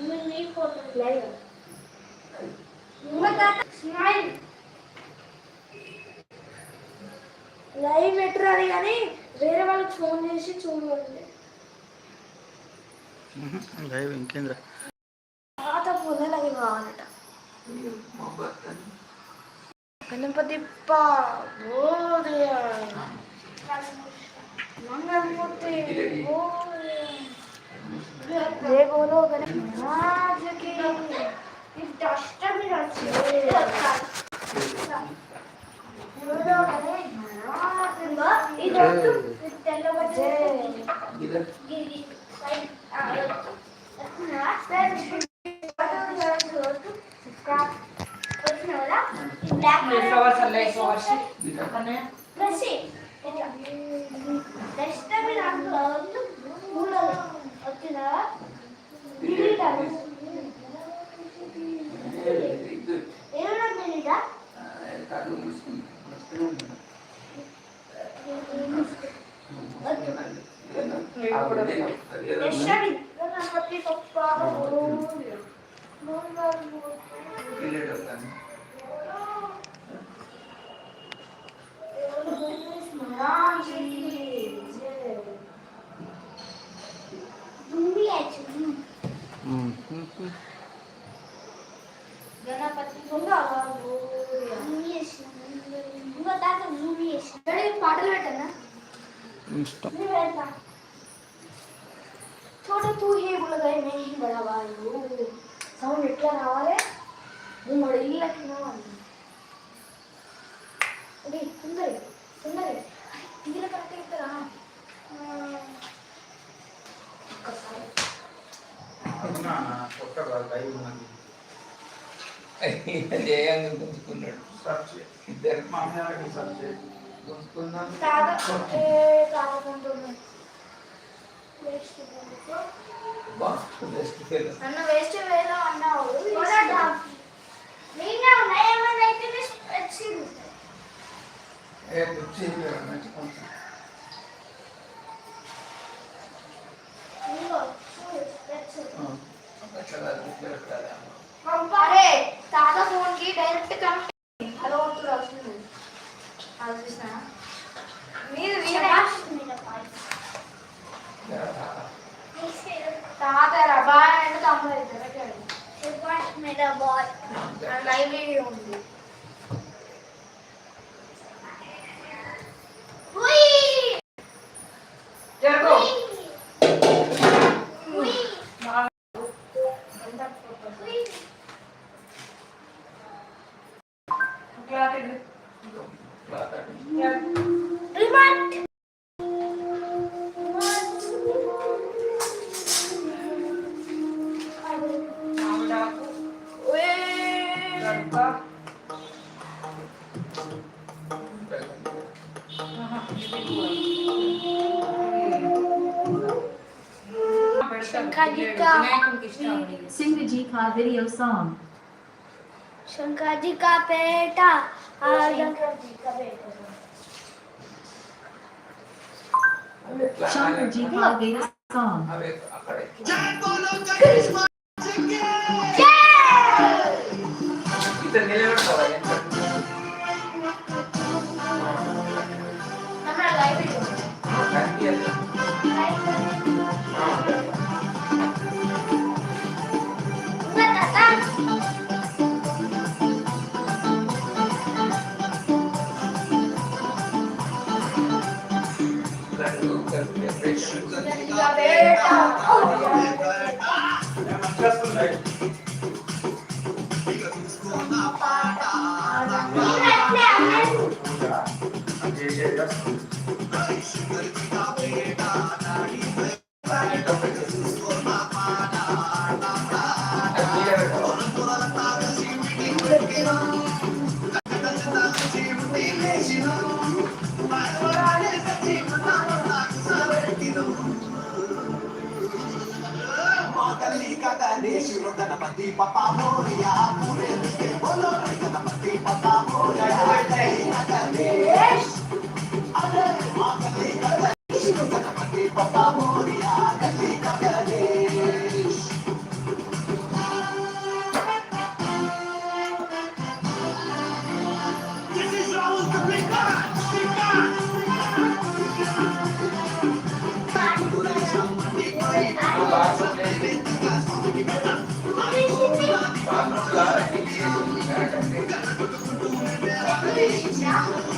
Live smile live పెట్టరాలి కానీ వేరే వాళ్ళకి ఫోన్ చేసి చూడండి లైవ్ ఇంకేంద్రా పాత ఫోన్లే కావాలట గణపతి బోధయ. మంగళమూర్తి 내 번호 그냥 아 저기 일단 시점이라지 이거 కూడా ఇష్టం छोटा तू हे बोल गए मैं ही बड़ा भाई हूँ సౌండ్ ఎట్లా రావాలి నువ్వు మన ఇళ్ళకి రావాలి ఓకే తొందర తొందర తీగల కరెక్ట్ ఇస్తారా ఒక్కసారి జయంగా గుంజుకున్నాడు ఇద్దరు తాగ ఏ తాగకుంటున్నాను వేస్ట్ అన్న అవుతారు మీద బాయ్ లైబ్రరీ ఉంది Shankadika. Sing the G Cloud video song. Shankadika Peta. Shankadika Peta. Shankadika Peta. Shankadika Peta. Shankadika Peta. Yeah.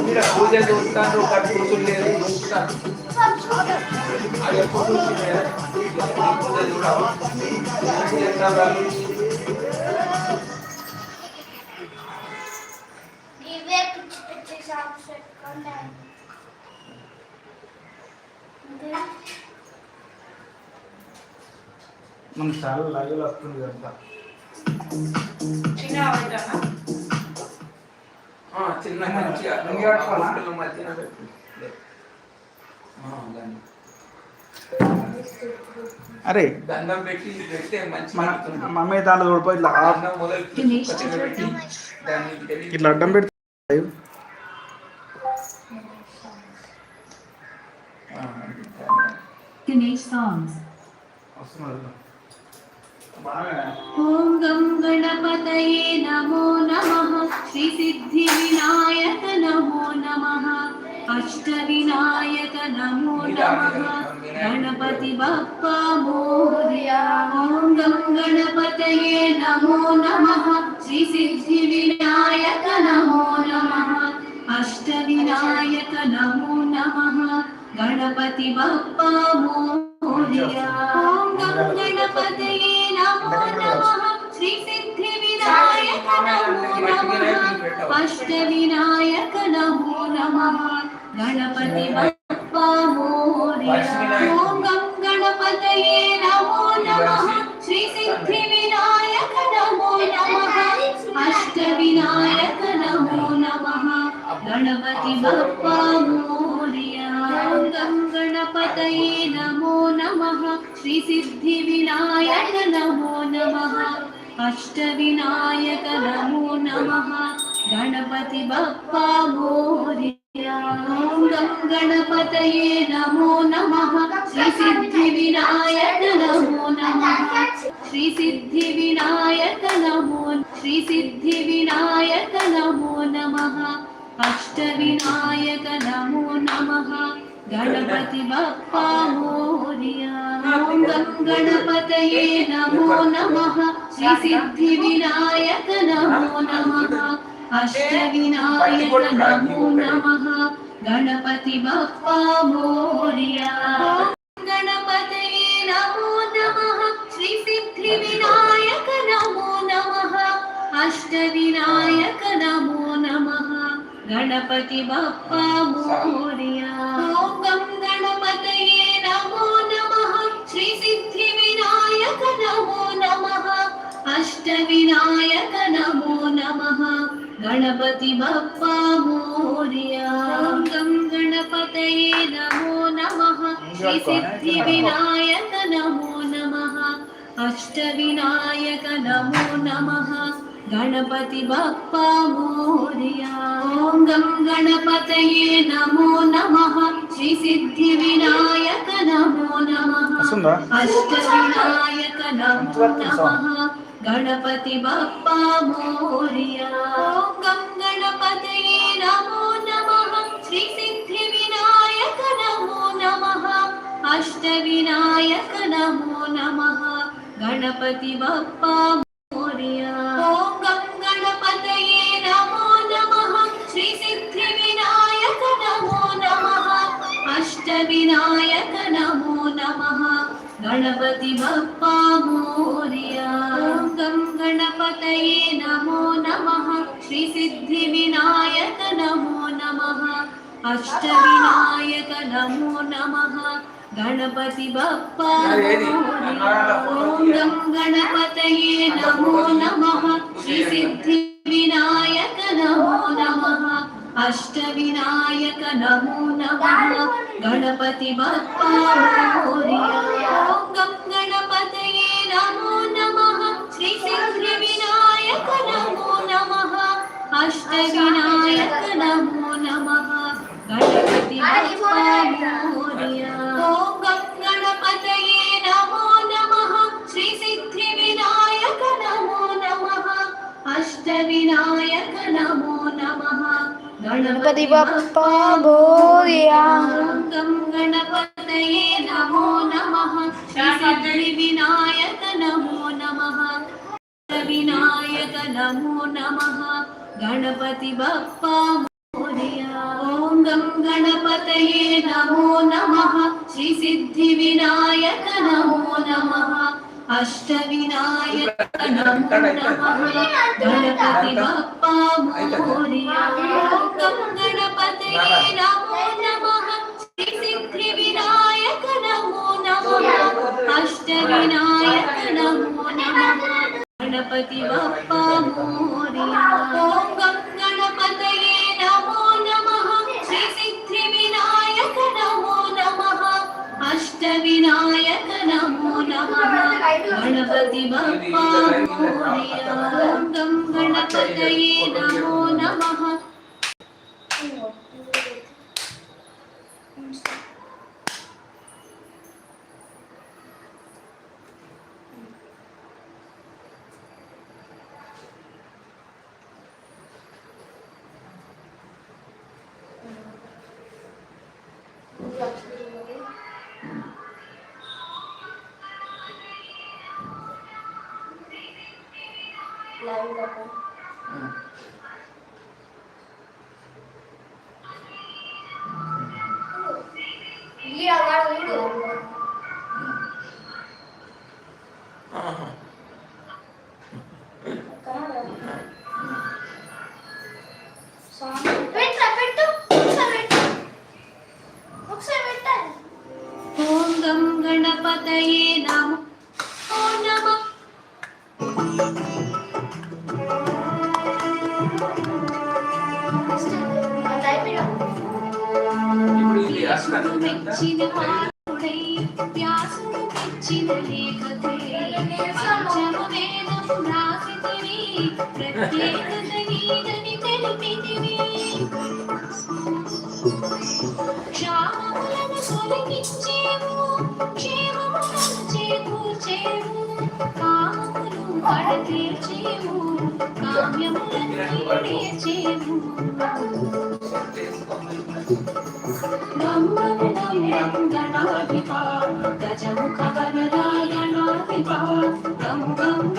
ఇక్కడ పూజ చూస్తాను ఒక కూతురు లేదు చూస్తాను అది ఎప్పుడు చూసిందే? ఈ పూజ చూడవా? ఏం చేస్తావా? ఇవే పిచ్చి పిచ్చి షాప్స్ పెట్టుకోండి మనకు చాలా లైవ్ వస్తుంది కదా చిన్న మంచిగా మధ్యన. అరే దండం పెట్టి పెడితే మంచి. మమ్మీ దాంట్లో చూడిపో ఇట్లా దండం మొదలు పెట్టి దాన్ని ఇట్లా అడ్డం పెడితే Ganesh songs. బాగా ॐ गं गणपतये नमो नमः। श्रीसिद्धिविनायक नमो नमः। अष्टविनायक नमो नमः। गणपति बप्पा मोरया ॐ गं गणपतये नमो नमः। श्रीसिद्धिविनायक नमो नमः। अष्टविनायक नमो नमः। గణపతి బప్ప మోరియా ఓం గం గణపతియే నమో నమః శ్రీ సిద్ధి వినాయక నమో నమః అష్ట వినాయక నమో నమః గణపతి బప్ప మోరియా ఓం నమో నమః శ్రీ సిద్ధి వినాయక నమో నమః అష్ట వినాయక నమో నమః గణపతి బప్ప మోరియా गं गणपतये नमो नमः श्रीसिद्धिविनायक नमो नमः अष्टविनायक नमो नमः गणपति बप्पा मोरया ॐ गं गणपतये नमो नमः श्रीसिद्धिविनायक नमो नमः श्रीसिद्धिविनायक नमो श्रीसिद्धिविनायक नमो नमः अष्टविनायक नमो नमः गणपति बप्पा मोरया ॐ गं गणपतये नमो नमः श्रीसिद्धिविनायक नमो नमः अष्टविनायक नमो नमः गणपति बप्पा मोरया गणपतये नमो नमः श्रीसिद्धिविनायक नमो नमः अष्टविनायक नमो नमः गणपति बप्पा मोरया ॐ गं गणपतये नमो नमः। श्रीसिद्धिविनायक नमो नमः। अष्टविनायक नमो नमः। गणपति बप्पा मोरया। गं गणपतये नमो नमः। श्रीसिद्धिविनायक नमो नमः। अष्टविनायक नमो नमः। गणपति बप्पा मोर्या ॐ गं गणपतये नमो नमः श्रीसिद्धिविनायक नमो नमः अष्टविनायक नमो नमः गणपति बप्पा मोर्या ॐ गं गणपतये नमो नमः श्रीसिद्धिविनायक नमो नमः अष्टविनायक नमो नमः गणपति बप्पा मोर्या अष्टविनायक नमो नमः गणपति बप्पा मोर्या ॐ गं गणपतये नमो नमः श्रीसिद्धिविनायक नमो नमः अष्टविनायक नमो नमः गणपति बप्पा मोर्या ॐ गं गणपतये नमो नमः श्रीसिद्धिविनायक नमो नमः अष्टविनायक नमो नमः। गणपति बप्पा ॐ गं गणपतये नमो नमः। श्रीसिद्धिविनायक नमो नमः। अष्टविनायक नमो नमः। गणपति बप्पा ॐ गं गणपतये नमो नमः। श्रीसिद्धिविनायक नमो नमः। अष्टविनायक नमो नमः। गणपति बप्पा मोरया गं गणपतये नमो नमः। श्रीसिद्धिविनायक नमो। नमः विनायक नमो। नमः गणपति बप्पा मोरया ॐ गं गणपतये नमो नमः। श्रीसिद्धिविनायक नमो नमः। అష్టవినాయక నమో నమః గణపతి బప్పా మోరియా గణపతియే నమో నమః శ్రీ సిద్ధి వినాయక నమో నమః అష్టవినాయక నమో నమః గణపతి బప్పా गणपति बप्पा गणपतये नमो नमः। गणपतये नमो नमः అది అయిపోయాం ఇప్పుడు ఇది అసలు మెచ్చిన వారుడై వ్యాసుడు మెచ్చిన లేఖకుడై పంచమ వేదము రాసితివి ప్రత్యేకత నీదని తెలిపితివి క్షామములను తొలగించేవు క్షేమములను చేకూర్చేవు కామములు గజముఖ గం గం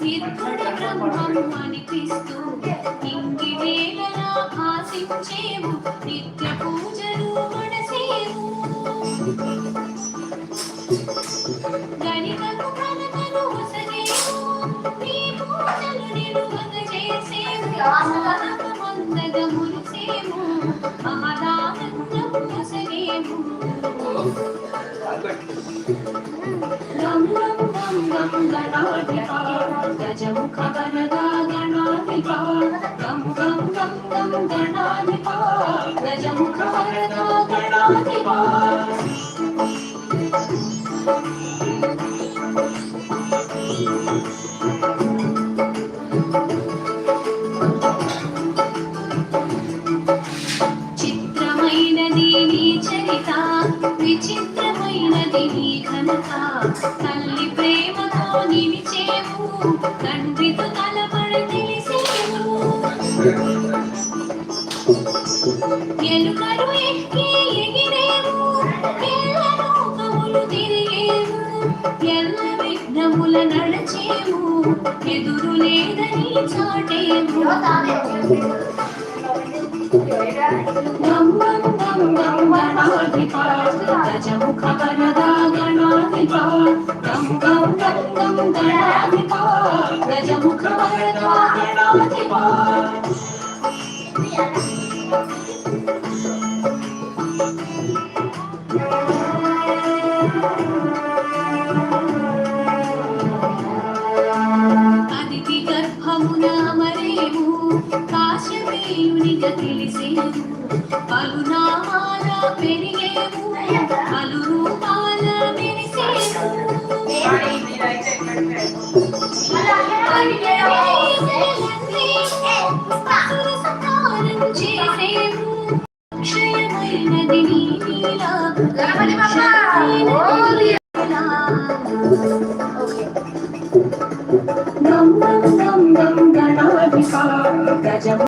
నిర్గుణ బ్రహ్మం అనిపిస్తూ ఇంగి వేళలా ఆశించేవు నిత్య పూజలు మనసేవు. గణితకు కలకలు వసగేము నీ పూజలు నిలువగ చేసేవు మందగ మురిసేము మహదానందము వసగేము గం గం గం గం గణాధిప. గజముఖ వరదా గణాధిప గం గం గం గం గణాధిప. గజముఖ వరదా గణాధిప. విఘ్నముల నడచేము ఎదురు లేదని చాటేము. గజముఖ వరదా గణాధిప గణాధిప గర్భమున మరేము? కాశ్యపేయునిగా తెలిసేము పలు నామాల పెరిగేము పలు రూపాల మెరిసేము